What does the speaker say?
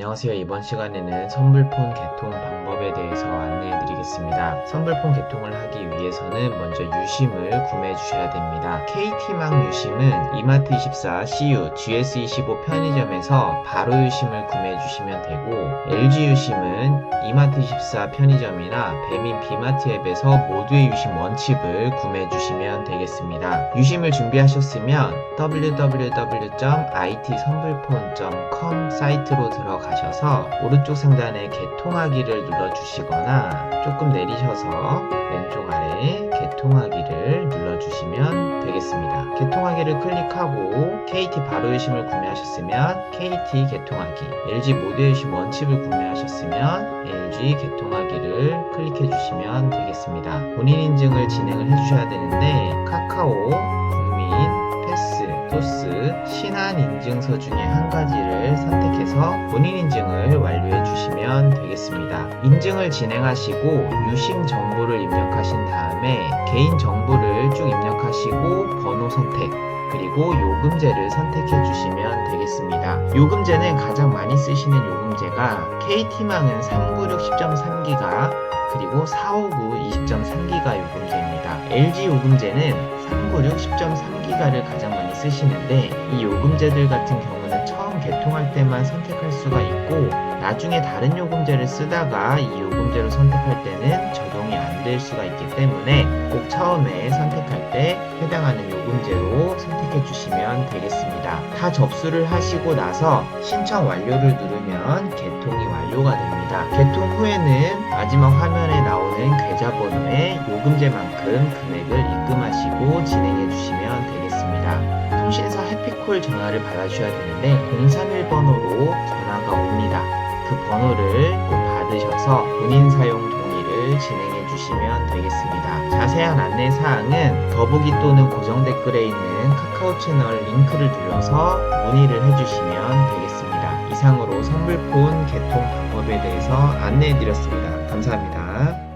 안녕하세요. 이번 시간에는 선불폰 개통 방법에 대해서 안내해 드리겠습니다. 선불폰 개통을 하기 위해서는 먼저 유심을 구매해 주셔야 됩니다. KT망 유심은 이마트24, CU, GS25 편의점에서 바로 유심을 구매해 주시면 되고 LG 유심은 이마트24 편의점이나 배민 비마트 앱에서 모두의 유심 원칩을 구매해 주시면 되겠습니다. 유심을 준비하셨으면 www.it선불폰.com 사이트로 들어가 셔서 오른쪽 상단에 개통하기를 눌러주시거나 조금 내리셔서 왼쪽 아래 개통하기를 눌러주시면 되겠습니다. 개통하기를 클릭하고 KT 바로유심을 구매하셨으면 KT 개통하기, LG 모두유심 원칩을 구매하셨으면 LG 개통하기를 클릭해 주시면 되겠습니다. 본인 인증을 진행을 해주셔야 되는데 카카오, 신한 인증서 중에 한 가지를 선택해서 본인 인증을 완료해 주시면 되겠습니다. 인증을 진행하시고 유심 정보를 입력하신 다음에 개인 정보를 쭉 입력하시고 번호 선택 그리고 요금제를 선택해 주시면 되겠습니다. 요금제는 가장 많이 쓰시는 요금제가 KT망은 396 10.3기가 그리고 459 20.3기가 요금제입니다. LG 요금제는 396 10.3기가를 가장 많이 쓰시는데 이 요금제들 같은 경우는 처음 개통할 때만 선택할 수가 있고 나중에 다른 요금제를 쓰다가 이 요금제로 선택할 때는 적용이 안 될 수가 있기 때문에 꼭 처음에 선택할 때 해당하는 요금제로 선택해 주시면 되겠습니다. 다 접수를 하시고 나서 신청 완료를 누르면 개통이 완료가 됩니다. 개통 후에는 마지막 화면에 나오는 계좌번호에 요금제만큼 금액을 입금하시고 진행해 주시면 되겠습니다. 통신사 해피콜 전화를 받아주셔야 되는데 031번호로 전화가 옵니다. 그 번호를 꼭 받으셔서 본인 사용 동의를 진행해 주시면 되겠습니다. 자세한 안내 사항은 더보기 또는 고정 댓글에 있는 카카오 채널 링크를 눌러서 문의를 해주시면 되겠습니다. 이상으로 선불폰 개통 방법에 대해서 안내해 드렸습니다. 감사합니다.